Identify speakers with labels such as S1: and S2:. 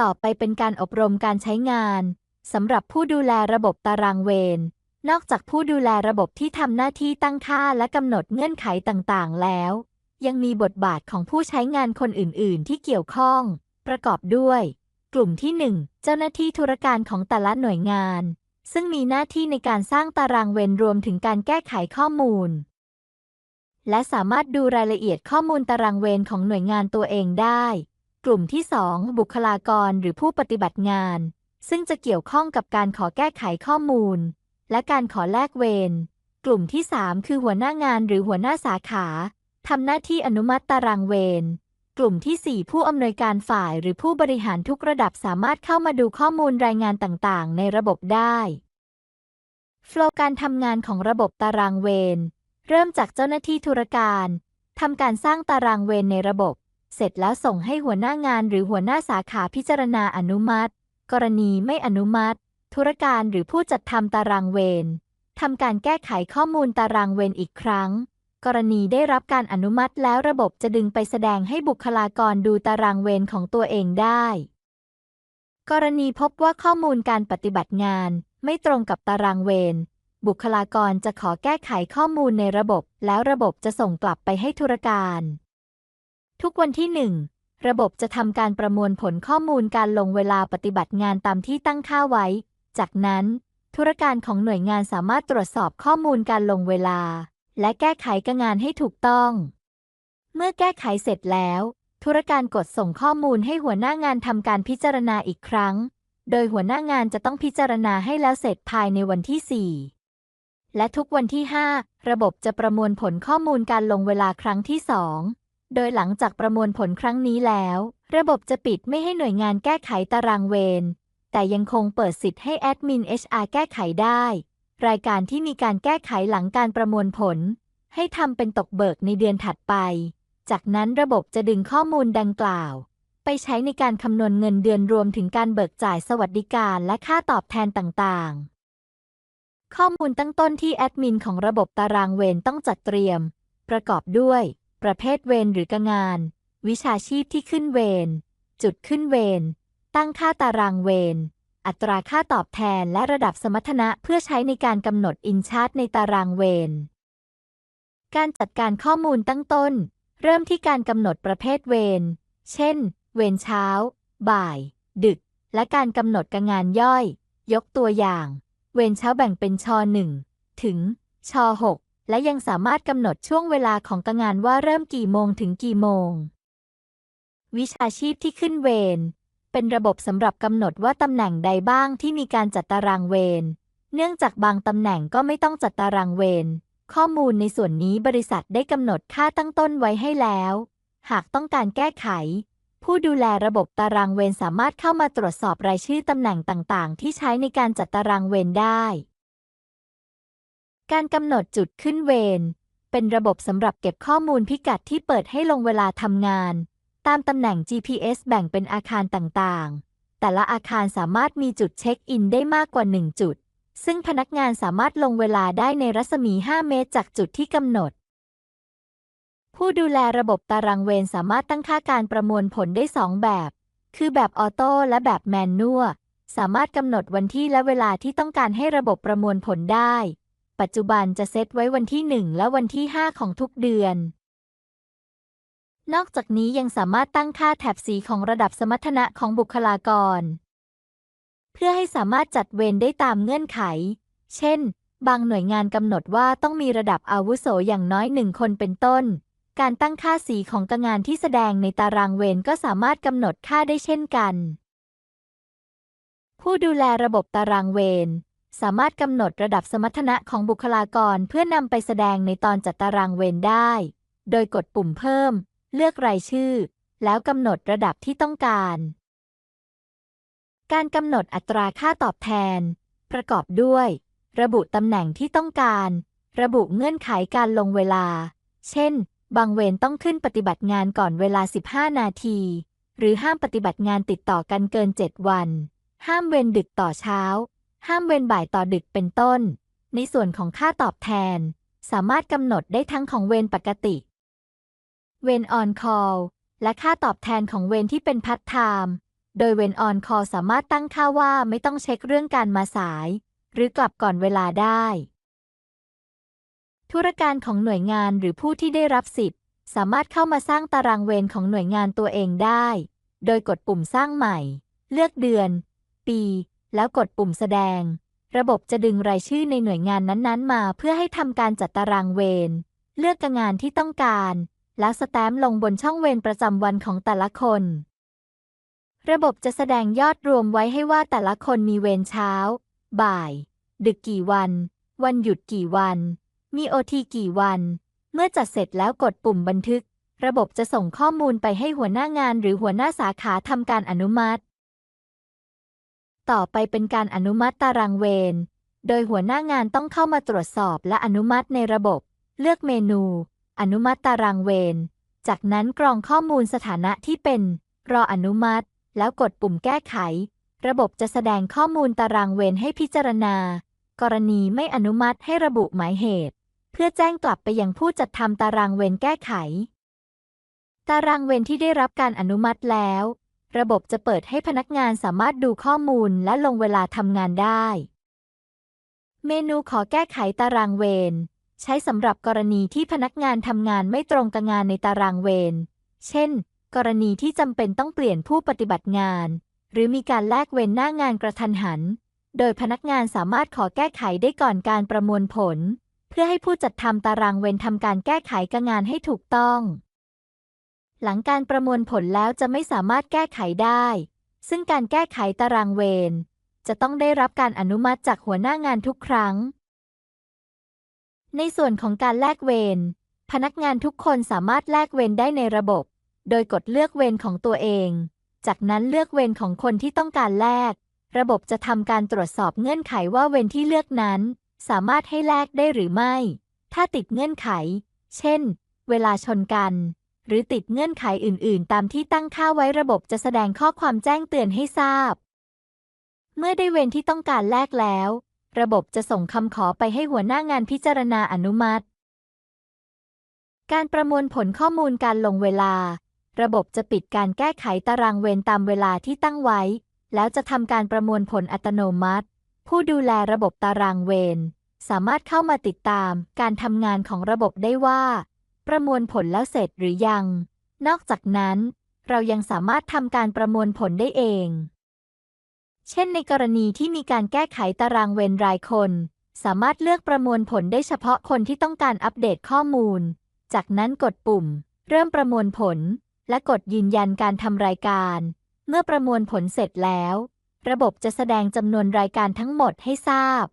S1: ต่อไปเป็นการอบรมการใช้งานสำหรับผู้ดูแลระบบตารางเวร นอกจากผู้ดูแลระบบที่ทำหน้าที่ตั้งค่าและกำหนดเงื่อนไขต่างๆ แล้ว ยังมีบทบาทของผู้ใช้งานคนอื่น ๆ ที่เกี่ยวข้อง ประกอบด้วย กลุ่มที่ 1 เจ้าหน้าที่ธุรการของแต่ละหน่วยงาน ซึ่งมีหน้าที่ในการสร้างตารางเวรรวมถึงการแก้ไขข้อมูล และสามารถดูรายละเอียดข้อมูลตารางเวรของหน่วยงานตัวเองได้ กลุ่มที่ 2 บุคลากรหรือผู้ปฏิบัติงาน ซึ่งจะเกี่ยวข้องกับการขอแก้ไขข้อมูล และการขอแลกเวร กลุ่มที่ 3 คือหัวหน้างานหรือหัวหน้าสาขาทำหน้าที่อนุมัติตารางเวร กลุ่มที่ 4 ผู้อำนวยการฝ่ายหรือผู้บริหารทุกระดับสามารถเข้ามาดูข้อมูลรายงานต่าง ๆ ในระบบได้ โฟล์การทำงานของระบบตารางเวร เริ่มจากเจ้าหน้าที่ธุรการทำการสร้างตารางเวรในระบบ เสร็จแล้วส่งให้หัวหน้างานหรือหัวหน้าสาขาพิจารณาอนุมัติ กรณีไม่อนุมัติ ธุรการหรือผู้จัดทำตารางเวรทำการแก้ไขข้อมูลตารางเวรอีกครั้ง กรณีได้รับการอนุมัติแล้วระบบจะดึงไปแสดงให้บุคลากรดูตารางเวรของตัวเองได้ กรณีพบว่าข้อมูลการปฏิบัติงาน ไม่ตรงกับตารางเวรบุคลากรจะขอแก้ไขข้อมูลในระบบ แล้วระบบจะส่งกลับไปให้ธุรการ ทุกวันที่ 1 ระบบจะทำการประมวลผลข้อมูลการลงเวลาปฏิบัติงานตามที่ตั้งค่าไว้ จากนั้น ธุรการของหน่วยงานสามารถตรวจสอบข้อมูลการลงเวลา และแก้ไขกงานให้ถูกต้อง เมื่อแก้ไขเสร็จแล้ว ธุรการกดส่งข้อมูลให้หัวหน้างานทำการพิจารณาอีกครั้ง โดยหัวหน้างานจะต้องพิจารณาให้แล้วเสร็จภายในวันที่ 4และทุกวันที่ 5 ระบบจะประมวลผลข้อมูลการลงเวลาครั้งที่ 2 โดยหลังจากประมวลผลครั้งนี้แล้ว ระบบจะปิดไม่ให้หน่วยงานแก้ไขตารางเวร แต่ยังคงเปิดสิทธิ์ให้แอดมิน HR แก้ไขได้ รายการที่มีการแก้ไขหลังการประมวลผล ให้ทำเป็นตกเบิกในเดือนถัดไป จากนั้นระบบจะดึงข้อมูลดังกล่าว ไปใช้ในการคำนวณเงินเดือนรวมถึงการเบิกจ่ายสวัสดิการและค่าตอบแทนต่างๆ ข้อมูลตั้งต้นที่แอดมินของระบบตารางเวรต้องจัดเตรียม ประกอบด้วย ประเภทเวรหรือกงาน วิชาชีพที่ขึ้นเวร จุดขึ้นเวร ตั้งค่าตารางเวร อัตราค่าตอบแทนและระดับสมรรถนะเพื่อใช้ในการกำหนดอินชาร์ตในตารางเวร การจัดการข้อมูลตั้งต้น เริ่มที่การกำหนดประเภทเวร เช่น เวรเช้า บ่าย ดึก และการกำหนดกงานย่อย ยกตัวอย่าง เวรเช้าแบ่งเป็นช 1 ถึงช 6 และยังสามารถกำหนดช่วงเวลาของกงานว่าเริ่มกี่โมงถึงกี่โมง วิชาชีพที่ขึ้นเวร เป็นระบบสำหรับกำหนดว่าตำแหน่งใดบ้างที่มีการจัดตารางเวร เนื่องจากบางตำแหน่งก็ไม่ต้องจัดตารางเวร ข้อมูลในส่วนนี้บริษัทได้กำหนดค่าตั้งต้นไว้ให้แล้ว หากต้องการแก้ไข ผู้ดูแลระบบตารางเวรสามารถเข้ามาตรวจสอบรายชื่อตำแหน่งต่าง ๆ ที่ใช้ในการจัดตารางเวรได้ การกำหนดจุดขึ้นเวรเป็นระบบสำหรับเก็บข้อมูลพิกัดที่เปิดให้ลงเวลาทำงาน ตามตำแหน่ง GPS แบ่งเป็นอาคารต่างๆ แต่ละอาคารสามารถมีจุดเช็คอินได้มากกว่า 1 จุด ซึ่งพนักงานสามารถลงเวลาได้ในรัศมี 5 เมตรจากจุดที่กำหนด ผู้ดูแลระบบตารางเวรสามารถตั้งค่าการประมวลผลได้ 2 แบบ คือแบบออโต้และแบบแมนนวลสามารถกำหนดวันที่และเวลาที่ต้องการให้ระบบประมวลผลได้ ปัจจุบันจะเซตไว้วันที่ 1 และวันที่ 5 ของทุกเดือน นอกจากนี้ยังสามารถตั้งค่าแถบสีของระดับสมรรถนะของบุคลากร เพื่อให้สามารถจัดเวรได้ตามเงื่อนไข เช่น บางหน่วยงานกำหนดว่าต้องมีระดับอาวุโสอย่างน้อยหนึ่งคนเป็นต้น การตั้งค่าสีของตางานที่แสดงในตารางเวรก็สามารถกำหนดค่าได้เช่นกัน ผู้ดูแลระบบตารางเวร สามารถกำหนดระดับสมรรถนะของบุคลากรเพื่อนำไปแสดงในตอนจัดตารางเวรได้ โดยกดปุ่มเพิ่ม เลือกรายชื่อ แล้วกำหนดระดับที่ต้องการ การกำหนดอัตราค่าตอบแทน ประกอบด้วย ระบุตำแหน่งที่ต้องการ ระบุเงื่อนไขการลงเวลา เช่น บางเวรต้องขึ้นปฏิบัติงานก่อนเวลา 15 นาที หรือห้ามปฏิบัติงานติดต่อกันเกิน 7 วัน ห้ามเวรดึกต่อเช้า ห้ามเวรบ่ายต่อดึกเป็นต้น ในส่วนของค่าตอบแทน สามารถกำหนดได้ทั้งของเวรปกติ เวรออนคอลและค่าตอบแทนของเวรที่เป็นพัฒไทม์โดยเวนออนคอสามารถตั้งค่าว่าไม่ต้องเช็คเรื่องการมาสาย หรือกลับก่อนเวลาได้ ธุรการของหน่วยงานหรือผู้ที่ได้รับสิทธิ์สามารถเข้ามาสร้างตารางเวรของหน่วยงานตัวเองได้ โดยกดปุ่มสร้างใหม่ เลือกเดือน ปี แล้วกดปุ่มแสดง ระบบจะดึงรายชื่อในหน่วยงานนั้นๆ มา เพื่อให้ทำการจัดตารางเวร เลือกงานที่ต้องการ แล้วสแตมป์ลงบนช่องเวรประจำวันของแต่ละคน ระบบจะแสดงยอดรวมไว้ให้ว่าแต่ละคนมีเวรเช้า บ่าย ดึกกี่วัน วันหยุดกี่วัน มีโอทีกี่วัน เมื่อจัดเสร็จแล้วกดปุ่มบันทึก ระบบจะส่งข้อมูลไปให้หัวหน้างานหรือหัวหน้าสาขาทำการอนุมัติ ต่อไปเป็นการอนุมัติตารางเวร โดยหัวหน้างานต้องเข้ามาตรวจสอบและอนุมัติในระบบ เลือกเมนู อนุมัติตารางเวร จากนั้นกรองข้อมูลสถานะที่เป็น รออนุมัติ แล้วกดปุ่มแก้ไข ระบบจะแสดงข้อมูลตารางเวรให้พิจารณา กรณีไม่อนุมัติให้ระบุหมายเหตุ เพื่อแจ้งกลับไปยังผู้จัดทำตารางเวรแก้ไข ตารางเวรที่ได้รับการอนุมัติแล้ว ระบบจะเปิดให้พนักงานสามารถดูข้อมูลและลงเวลาทำงานได้ เมนูขอแก้ไขตารางเวรใช้สำหรับกรณีที่พนักงานทำงานไม่ตรงกับงานในตารางเวร เช่น กรณีที่จำเป็นต้องเปลี่ยนผู้ปฏิบัติงาน หรือมีการแลกเว้นหน้างานกระทันหัน โดยพนักงานสามารถขอแก้ไขได้ก่อนการประมวลผล เพื่อให้ผู้จัดทำตารางเวรทำการแก้ไขกับงานให้ถูกต้อง หลังการประมวลผลแล้วจะไม่สามารถแก้ไขได้ ซึ่งการแก้ไขตารางเวรจะต้องได้รับการอนุมัติจากหัวหน้างานทุกครั้ง ในส่วนของการแลกเวรพนักงานทุกคนสามารถแลกเวรได้ในระบบ โดยกดเลือกเวรของตัวเอง จากนั้นเลือกเวรของคนที่ต้องการแลก ระบบจะทำการตรวจสอบเงื่อนไขว่าเวรที่เลือกนั้น สามารถให้แลกได้หรือไม่ ถ้าติดเงื่อนไข เช่น เวลาชนกัน หรือติดเงื่อนไขอื่น ๆ ตามที่ตั้งค่าไว้ระบบจะแสดงข้อความแจ้งเตือนให้ทราบ เมื่อได้เวรที่ต้องการแลกแล้ว ระบบจะส่งคำขอไปให้หัวหน้างานพิจารณาอนุมัติ การประมวลผลข้อมูลการลงเวลา ระบบจะปิดการแก้ไขตารางเวรตามเวลาที่ตั้งไว้ แล้วจะทำการประมวลผลอัตโนมัติ ผู้ดูแลระบบตารางเวรสามารถเข้ามาติดตามการทำงานของระบบได้ว่า ประมวลผลแล้วเสร็จหรือยัง นอกจากนั้น เรายังสามารถทำการประมวลผลได้เอง เช่นในกรณีที่มีการแก้ไขตารางเวรรายคน สามารถเลือกประมวลผลได้เฉพาะคนที่ต้องการอัปเดตข้อมูล จากนั้นกดปุ่ม เริ่มประมวลผล และกดยืนยันการทำรายการ เมื่อประมวลผลเสร็จแล้ว ระบบจะแสดงจำนวนรายการทั้งหมดให้ทราบ